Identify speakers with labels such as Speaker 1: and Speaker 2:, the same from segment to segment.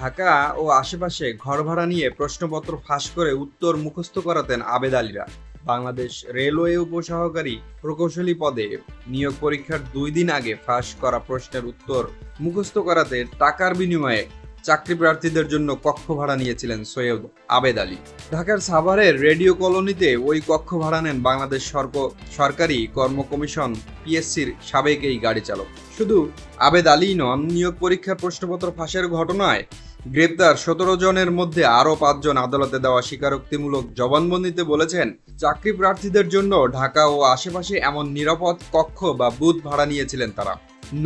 Speaker 1: ঢাকা ও আশেপাশে ঘর ভাড়া নিয়ে প্রশ্নপত্র ফাঁস করে উত্তর মুখস্থ করাতেন আবেদ আলীরা। বাংলাদেশ রেলওয়ে উপসহকারী প্রকৌশলী পদে নিয়োগ পরীক্ষার দুই দিন আগে ফাঁস করা প্রশ্নের উত্তর মুখস্থ করাতে টাকার বিনিময়ে চাকরি প্রার্থীদের জন্য কক্ষ ভাড়া নিয়েছিলেন সৈয়দ আবেদ আলী। ঢাকার সাভারের রেডিও কলোনিতে ওই কক্ষ ভাড়া নেন বাংলাদেশ সরক- সরকারি কর্ম কমিশন পিএসসির সাবেক এই গাড়ি চালক শুধু আবেদ আলী নন, নিয়োগ পরীক্ষার প্রশ্নপত্র ফাঁসের ঘটনায় গ্রেপ্তার সতেরো জনের মধ্যে আরও পাঁচজন আদালতে দেওয়া স্বীকারোক্তিমূলক জবানবন্দিতে বলেছেন, চাকরি প্রার্থীদের জন্য ঢাকা ও আশেপাশে এমন নিরাপদ কক্ষ বা বুথ ভাড়া নিয়েছিলেন তারা।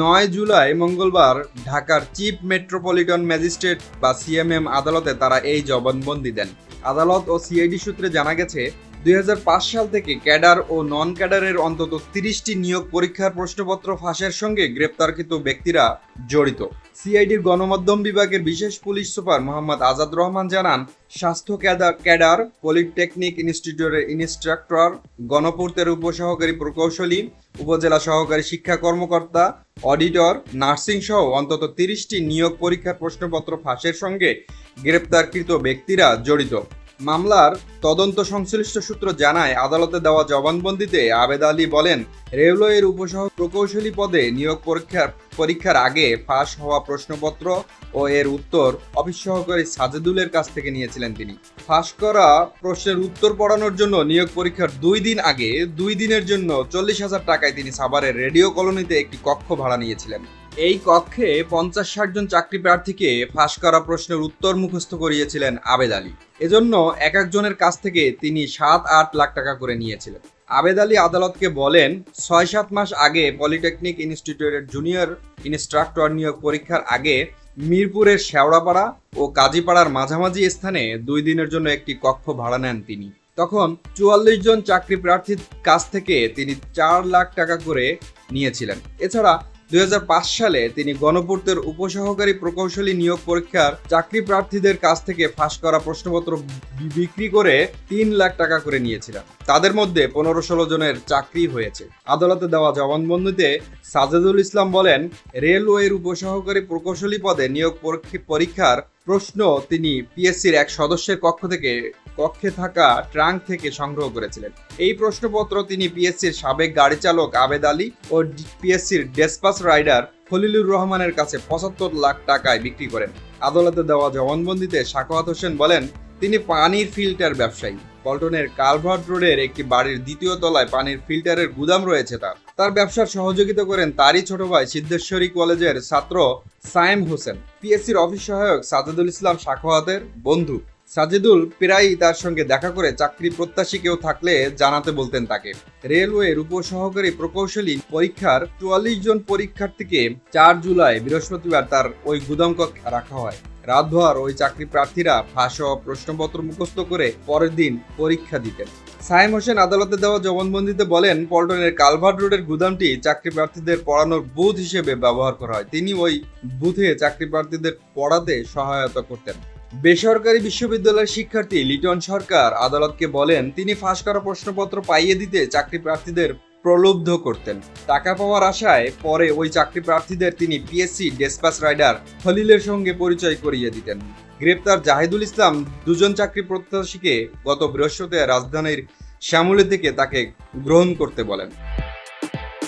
Speaker 1: নয় জুলাই মঙ্গলবার ঢাকার চিফ মেট্রোপলিটন ম্যাজিস্ট্রেট বা সিএমএম আদালতে তারা এই জবানবন্দি দেন। আদালত ও সিআইডি সূত্রে জানা গেছে, দুই হাজার পাঁচ সাল থেকে ক্যাডার ও নন ক্যাডারের অন্তত তিরিশটি নিয়োগ পরীক্ষার প্রশ্নপত্র ফাঁসের সঙ্গে গ্রেপ্তারকৃত ব্যক্তিরা জড়িত। সিআইডির গণমাধ্যম বিভাগের বিশেষ পুলিশ সুপার মোহাম্মদ আজাদ রহমান জানান, স্বাস্থ্য ক্যাডার, পলিটেকনিক ইনস্টিটিউটের ইনস্ট্রাক্টর, গণপূর্তের উপসহকারী প্রকৌশলী, উপজেলা সহকারী শিক্ষা কর্মকর্তা, অডিটর, নার্সিং সহ অন্তত তিরিশটি নিয়োগ পরীক্ষার প্রশ্নপত্র ফাঁসের সঙ্গে গ্রেপ্তারকৃত ব্যক্তিরা জড়িত। মামলার তদন্ত সংশ্লিষ্ট সূত্র জানায়, আদালতে দেওয়া জবানবন্দিতে আবেদ আলী বলেন, রেলওয়ের উপসহ প্রকৌশলী পদে নিয়োগ পরীক্ষার পরীক্ষার আগে ফাঁস হওয়া প্রশ্নপত্র ও এর উত্তর অফিস সহকারী সাজেদুলের কাছ থেকে নিয়েছিলেন তিনি। ফাঁস করা প্রশ্নের উত্তর পড়ানোর জন্য নিয়োগ পরীক্ষার দুই দিন আগে, দুই দিনের জন্য চল্লিশ হাজার টাকায় তিনি সাভারের রেডিও কলোনিতে একটি কক্ষ ভাড়া নিয়েছিলেন। এই কক্ষে পঞ্চাশ ষাট জন চাকরি প্রার্থীকে ফাঁস করা প্রশ্নের উত্তর মুখস্থ করিয়েছিলেন আবেদ আলী। এজন্য এক একজনের কাছ থেকে তিনি সাত আট লাখ টাকা করে নিয়েছিলেন। আবেদ আলী আদালতকে বলেন ছয় সাত মাস আগে পলিটেকনিক ইনস্টিটিউটের জুনিয়র ইনস্ট্রাক্টর নিয়োগ পরীক্ষার আগে মিরপুরের শেওড়াপাড়া ও কাজীপাড়ার মাঝামাঝি স্থানে দুই দিনের জন্য একটি কক্ষ ভাড়া নেন তিনি। তখন চুয়াল্লিশ জন চাকরি প্রার্থীর কাছ থেকে তিনি চার লাখ টাকা করে নিয়েছিলেন। এছাড়া দুই হাজার পাঁচ সালে তিনি গণপূর্তের উপসহকারী প্রকৌশলী নিয়োগ পরীক্ষার চাকরি প্রার্থীদের কাছ থেকে ফাঁস করা প্রশ্নপত্র বিক্রি করে তিন লাখ টাকা করে নিয়েছিলেন। তাদের মধ্যে পনেরো ষোলো জনের চাকরি হয়েছে। আদালতে দেওয়া জবানবন্দিতে সাজেদুল ইসলাম বলেন, রেলওয়ের উপসহকারী প্রকৌশলী পদে নিয়োগ পরীক্ষা- পরীক্ষার প্রশ্ন তিনি পিএসসির এক সদস্যের কক্ষ থেকে কক্ষে থাকা ট্রাঙ্ক থেকে সংগ্রহ করেছিলেন। এই প্রশ্নপত্র তিনি পিএসসির সাবেক গাড়ি চালক আবেদ আলী ও পিএসসির ডেসপাস রাইডার খলিলুর রহমানের কাছে পঁচাত্তর লাখ টাকায় বিক্রি করেন। আদালতে দেওয়া জবানবন্দিতে সাখাওয়াত হোসেন বলেন তিনি পানির ফিল্টার ব্যবসায়ী। পল্টনের কালভার্ট রোডের একটি বাড়ির দ্বিতীয় তলায় পানির ফিল্টারের গুদাম রয়েছে তার। তার ব্যবসার সহযোগিতা করেন তারই ছোট ভাই সিদ্ধেশ্বরী কলেজের ছাত্র সায়েম হোসেন। পিএসসির অফিস সহায়ক সাজেদুল ইসলাম সাখাওয়াতের বন্ধু। সাজেদুল প্রায়ই তার সঙ্গে দেখা করে চাকরি প্রত্যাশী কেউ থাকলে জানাতে বলতেন তাকে। রেলওয়ের উপসহকারী প্রকৌশলী পরীক্ষার চুয়াল্লিশ জন পরীক্ষার্থীকে চার জুলাই বৃহস্পতিবার তার ওই গুদাম কক্ষে রাখা হয়। রাতভর ওই চাকরি প্রার্থীরা ফাঁস হওয়া প্রশ্নপত্র মুখস্থ করে পরের দিন পরীক্ষা দিতেন। সাইম হোসেন আদালতে দেওয়া জবানবন্দিতে বলেন, পল্টনের কালভার্ট রোডের গুদামটি চাকরি প্রার্থীদের পড়ানোর বুথ হিসেবে ব্যবহার করা হয়। তিনি ওই বুথে চাকরি প্রার্থীদের পড়াতে সহায়তা করতেন। বেসরকারি বিশ্ববিদ্যালয়ের শিক্ষার্থী লিটন সরকার আদালতকে বলেন, তিনি ফাঁস করা প্রশ্নপত্র পাইয়ে দিতে চাকরি প্রার্থীদের প্রলুব্ধ করতেন। টাকা পাওয়ার আশায় পরে ওই চাকরি প্রার্থীদের তিনি পিএসসি ডেসপাস রাইডার খলিলের সঙ্গে পরিচয় করিয়ে দিতেন। গ্রেপ্তার জাহিদুল ইসলাম দুজন চাকরি প্রত্যাশীকে গত বৃহস্পতিবার রাজধানীর শ্যামলী থেকে তাকে গ্রহণ করতে বলেন।